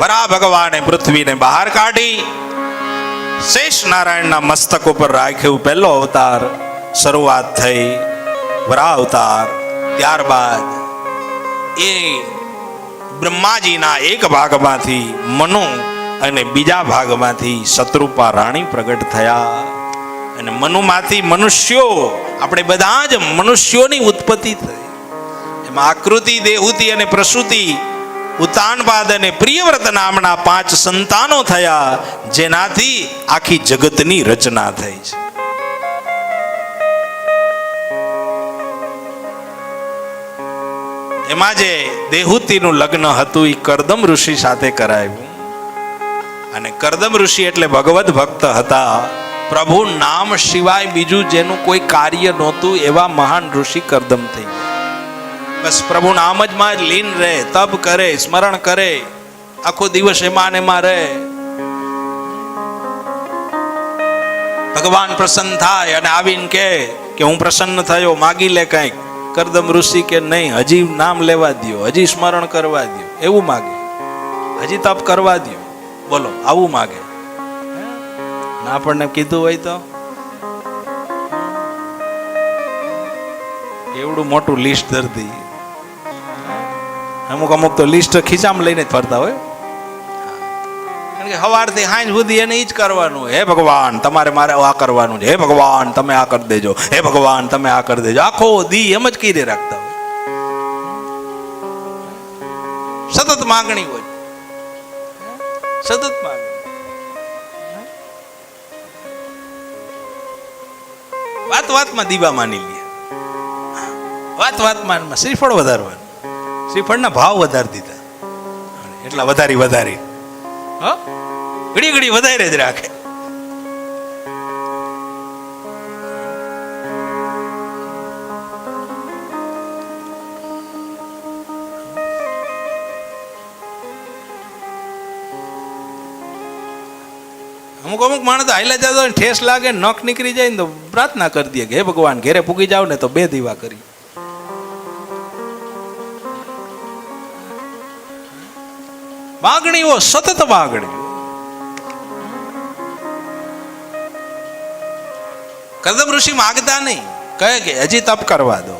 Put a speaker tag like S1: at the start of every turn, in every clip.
S1: વરા ભગવાને પૃથ્વીને બહાર કાઢી, શેષ નારાયણના મસ્તક ઉપર રાખ્યું પહેલો અવતાર. શરૂઆત થઈ વરા અવતાર. ત્યારબાદ એ બ્રહ્માજીના એક ભાગમાંથી મનુ અને બીજા ભાગમાંથી શત્રુપા રાણી પ્રગટ થયા. અને મનુમાંથી મનુષ્યો, આપણે બધા જ મનુષ્યોની ઉત્પત્તિ થઈ. એમાં આકૃતિ દેહુતિ અને પ્રસૂતિ ઉતાનપાદ અને પ્રિયવ્રત નામના પાંચ સંતાનો થયા, જેનાથી આખી જગતની રચના થઈ છે. એમાં જે દેહુતિનું લગ્ન હતું એ કરદમ ઋષિ સાથે કરાયું. અને કરદમ ઋષિ એટલે ભગવત ભક્ત હતા. પ્રભુ નામ સિવાય બીજું જેનું કોઈ કાર્ય નહોતું, એવા મહાન ઋષિ કરદમ થઈ ગયા. બસ પ્રભુ નામ જ માં લીન રહે, તપ કરે, સ્મરણ કરે, આખો દિવસ એમાં એમાં રહે. ભગવાન પ્રસન્ન થાય અને આવીને કે કે હું પ્રસન્ન થયો, માગી લે કંઈક. કરદમ ઋષિ કે નહીં, હજી નામ લેવા દ્યો, હજી સ્મરણ કરવા દ્યો. એવું માગે. હજી તપ કરવા દ્યો. બોલો, આવું માગે. ના, આપણને કીધું હોય તો? એવડું મોટું લિસ્ટ ધરતી અમુક અમુક તો લિસ્ટ ખીચામાં લઈને જ ફરતા હોય. કારણ કે સવારથી હાંજ સુધી એને એ જ કરવાનું હે ભગવાન તમારે મારે આ કરવાનું છે. હે ભગવાન તમે આ કરી દેજો. હે ભગવાન તમે આ કરી દેજો. આખો દી એમ જ કીરે રાખતા હોય. સતત માંગણી હોય. સતત માંગણી. વાત વાતમાં દીવા માની લે. વાત વાતમાં શ્રીફળ વધારવાનું. શ્રીફળના ભાવ વધારી દીધા. એટલા વધારી વધારી. હ? ઘડી ઘડી વધારે જ રાખે. અમુક અમુક માણસ હાઈલા જતો ઠેસ લાગે નખ નીકળી જાય ને તો પ્રાર્થના કરી દે કે હે ભગવાન ઘેરે પૂગી જાવ ને તો બે દીવા કરી. માગણીઓ સતત વાગણી. કદમ ઋષિ માગતા નહીં. કહે કે હજી તપ કરવા દો.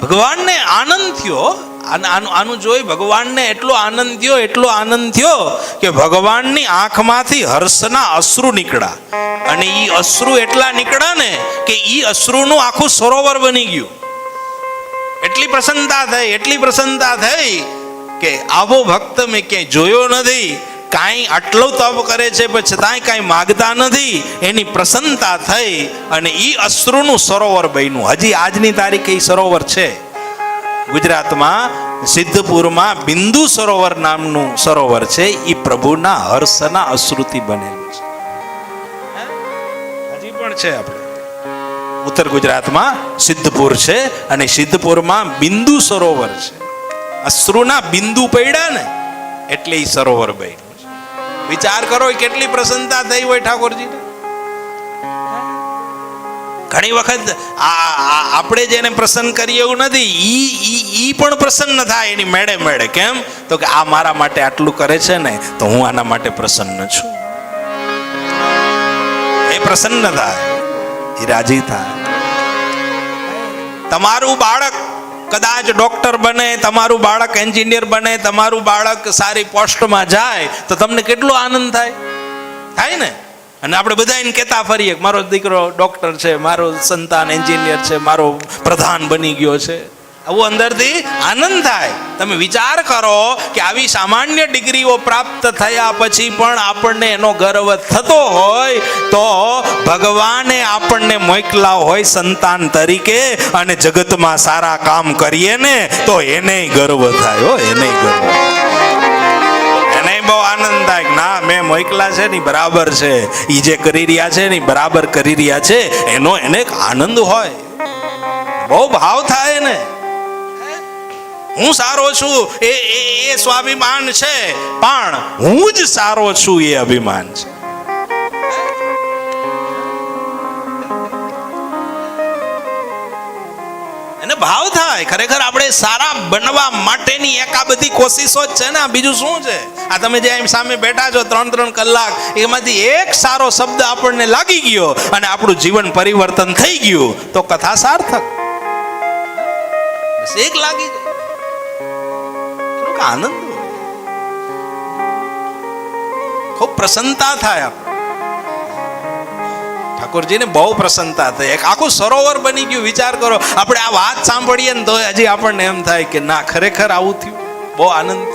S1: ભગવાનને આનંદ થયો. આનું જોઈ ભગવાનને એટલો આનંદ થયો, એટલો આનંદ થયો કે ભગવાનની આંખમાંથી હર્ષના અશ્રુ નીકળ્યા. અને એ અશ્રુ એટલા નીકળ્યા ને કે ઈ અશ્રુનું આખું સરોવર બની ગયું. એટલી પ્રસન્નતા થઈ, એટલી પ્રસન્નતા થઈ કે આવો ભક્ત મેં ક્યાંય જોયો નથી, કાંઈ આટલો તપ કરે છે, પણ છતાંય કાંઈ માગતા નથી. એની પ્રસન્નતા થઈ અને એ અશ્રુનું સરોવર બન્યું. હજી આજની તારીખે એ સરોવર છે. ગુજરાતમાં સિદ્ધપુરમાં બિંદુ સરોવર નામનું સરોવર છે. એ પ્રભુના હર્ષના અશ્રુતિ બનેલું છે. હજી પણ છે આપણે. ઉત્તર ગુજરાતમાં સિદ્ધપુર છે અને સિદ્ધપુરમાં બિંદુ સરોવર છે. અશ્રુના બિંદુ પડ્યા ને, એટલે એ સરોવર બન્યું. વિચાર કરો કેટલી પ્રસન્નતા થઈ હોય ઠાકોરજી ઘણી વખત આપણે જેને પ્રસન્ન કરીએ એવું નથી, ઈ ઈ ઈ પણ પ્રસન્ન થાય એની મેળે મેળે. કેમ? તો કે આ મારા માટે આટલું કરે છે ને, તો હું આના માટે પ્રસન્ન છું. એ પ્રસન્ન થાય, એ રાજી થાય. તમારું બાળક કદાચ ડોક્ટર બને, તમારું બાળક એન્જિનિયર બને, તમારું બાળક સારી પોસ્ટમાં જાય, તો તમને કેટલો આનંદ થાય? થાય ને? અને આપણે બધા એને કહેતા ફરીએ મારો દીકરો ડોક્ટર છે, મારો સંતાન એન્જિનિયર છે, મારો પ્રધાન બની ગયો છે. આવું અંદરથી આનંદ થાય. તમે વિચાર કરો કે આવી સામાન્ય ડિગ્રીઓ પ્રાપ્ત થયા પછી પણ આપણને એનો ગર્વ થતો હોય તો ભગવાને આપણને મોકલા હોય સંતાન તરીકે અને જગતમાં સારા કામ કરીએ ને તો એને ગર્વ થાય હો, એને ગર્વ. એને બહુ આનંદ થાય ના, મેં મોકલા છે ને બરાબર છે. એ જે કરી રહ્યા છે ને બરાબર કરી રહ્યા છે. એનો એને આનંદ હોય. બહુ ભાવ થાય ને. હું સારો છું, એ એ સ્વાભિમાન છે, પણ હું જ સારો છું એ અભિમાન છે. એને ભાવ થાય, ખરેખર આપણે સારા બનવા માટેની એક બધી કોશિશો જ છે ને બીજું શું છે? આ તમે જે એમ સામે બેઠા છો, ત્રણ ત્રણ કલાક, એમાંથી એક સારો શબ્દ આપણને લાગી ગયો અને આપણું જીવન પરિવર્તન થઈ ગયું, તો કથા સાર્થક. એક લાગી જાય કેટલોક આનંદ. હોય. ખૂબ પ્રસન્નતા થાય આપણે ઠાકોરજીને બહુ પ્રસન્નતા થઈ. એક આખું સરોવર બની ગયું. વિચાર કરો આપણે આ વાત સાંભળીએ ને તો હજી આપણને એમ થાય કે ના ખરેખર આવું થયું. બહુ આનંદ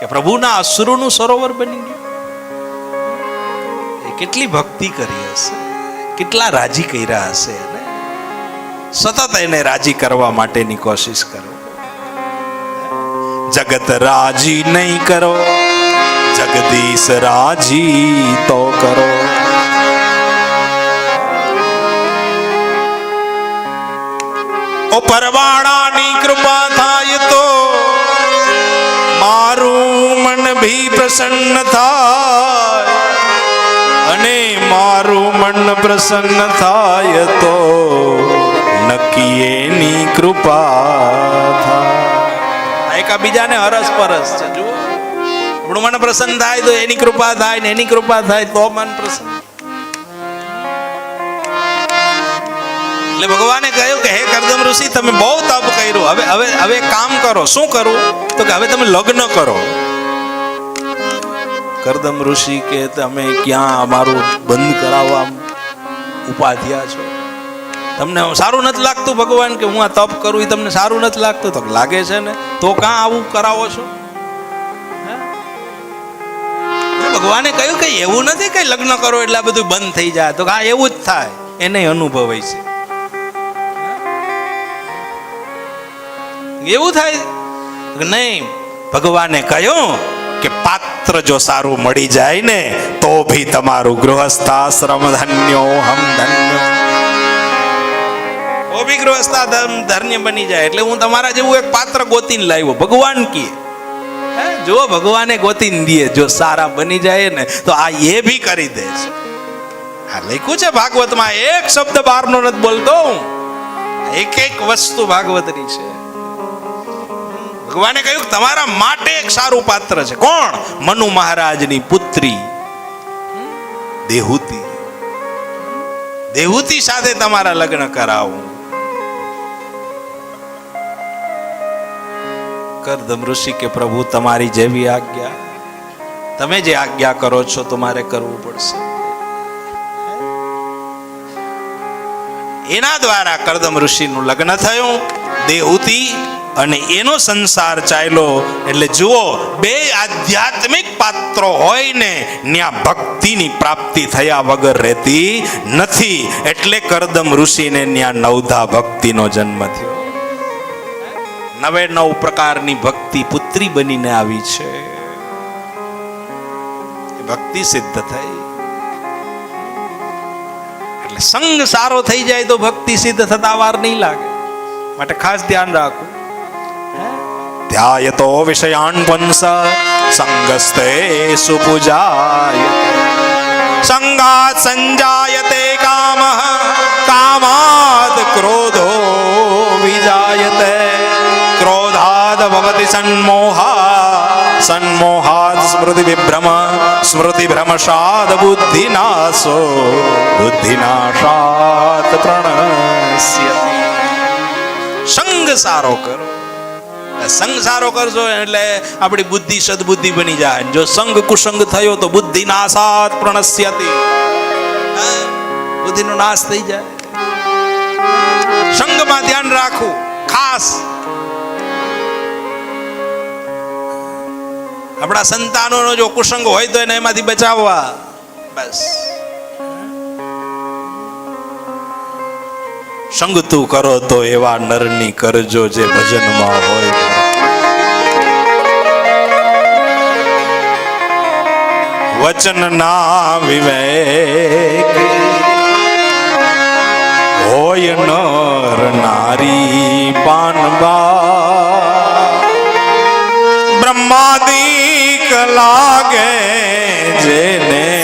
S1: કે પ્રભુના અશ્રુનું સરોવર બની ગયું. એ કેટલી ભક્તિ કરી હશે. કેટલા રાજી કર્યા હશે એને. સતત એને રાજી કરવા માટેની કોશિશ કરો. જગત રાજી નહીં કરો. જગદીશ રાજી તો કરો. ઓ પરવાણાની કૃપા થાય તો મારું મન ભી પ્રસન્ન થાય. અને મારું મન પ્રસન્ન થાય તો નક્કી એની કૃપા થાય. એકા બીજાને હરસ પરસ છે. જુઓ. આપણું મન પ્રસન્ન થાય તો એની કૃપા થાય ને એની કૃપા થાય તો મન પ્રસન્ન. એટલે ભગવાને કહ્યું કે, હે કરદમ ઋષિ, તમે બહુ તપ કર્યું. હવે હવે હવે કામ કરો. શું કરું? તો કે, હવે તમે લગ્ન કરો. કરદમ ઋષિ કે તમે ક્યાં અમારું બંધ કરાવવા ઉપાધ્યા છો? તમને સારું નથી લાગતું ભગવાન કે હું આ તપ કરું એ તમને સારું નથી લાગતું? તો લાગે છે ને? તો કાં આવું કરાવો છો? ભગવાને કહ્યું કે એવું નથી કે લગ્ન કરો એટલે બધું બંધ થઈ જાય. તો આ એવું જ થાય. એને અનુભવાય છે. એવું થાય? નહીં. ભગવાને કહ્યું કે પાત્ર જો સારું મળી જાય ને, તો ભી તમારું ગૃહસ્થાશ્રમ ધન્યો હમ ધન્યો. ભી ધન્ય બની જાય. એટલે હું તમારા જેવું એક પાત્ર ગોતીને લાવ્યો. ભગવાન કીએ? જો ભગવાને ગોતીને દે, જો સારા બની જાય ને, તો આ એ ભી કરી દે છે. આ લખ્યું છે ભાગવતમાં, એક શબ્દ બહારનો નથી બોલતો હું. એક એક વસ્તુ ભાગવતની છે. ભગવાને કહ્યું તમારા માટે એક સારું પાત્ર છે. કોણ? મનુ મહારાજની પુત્રી. દેહુતિ. દેહુતિ સાથે તમારા લગ્ન કરાવું. કરદમ ઋષિ કે પ્રભુ, તમારી જેવી આજ્ઞા. તમે જે આજ્ઞા કરો છો તો મારે કરવું પડશે. એના દ્વારા કરદમ ઋષિનું લગ્ન થયું દેહુતિ અને એનો સંસાર ચાલ્યો. એટલે જુઓ, બે આધ્યાત્મિક પાત્રો હોય ને ત્યાં ભક્તિની પ્રાપ્તિ થયા વગર રહેતી નથી. એટલે કરદમ ઋષિને ત્યાં નવધા ભક્તિનો જન્મ થયો. નવે નવ પ્રકારની ભક્તિ પુત્રી બનીને આવી છે. ભક્તિ સિદ્ધ થઈ. એટલે સંગ સારો થઈ જાય તો ભક્તિ સિદ્ધ થતા વાર નહીં લાગે. માટે ખાસ ધ્યાન રાખવું ધ્યાયતો વિષયાન પંસ, સંગસ્તે સુપૂજાય. સંગાત સંજાયતે કામ, કામાદ ક્રોધો વિજાયતે. ક્રોધાદ ભવતિ સન્મોહા સન્મોહાદ સ્મૃતિ વિભ્રમ સ્મૃતિ ભ્રમશાદ બુદ્ધિનાશો બુદ્ધિનાશાત પ્રણશ્યતિ સંગ સારો કરો સંગ સારો કરશો એટલે આપણી બુદ્ધિ સદબુદ્ધિ બની જાય. જો સંગ કુસંગ થયો તો બુદ્ધિ નાશાત પ્રણશ્યતિ હા, બુદ્ધિનો નાશ થઈ જાય. સંગમાં ધ્યાન રાખવું. ખાસ આપણા સંતાનોનો જો કુસંગ હોય તો એને એમાંથી બચાવવા. બસ. સંગ તું કરો તો એવા નરની કરજો જે ભજનમાં હોય. વચન ના વિવેક હોય નર નારી પાનબા. બ્રહ્માદિક લાગે જેને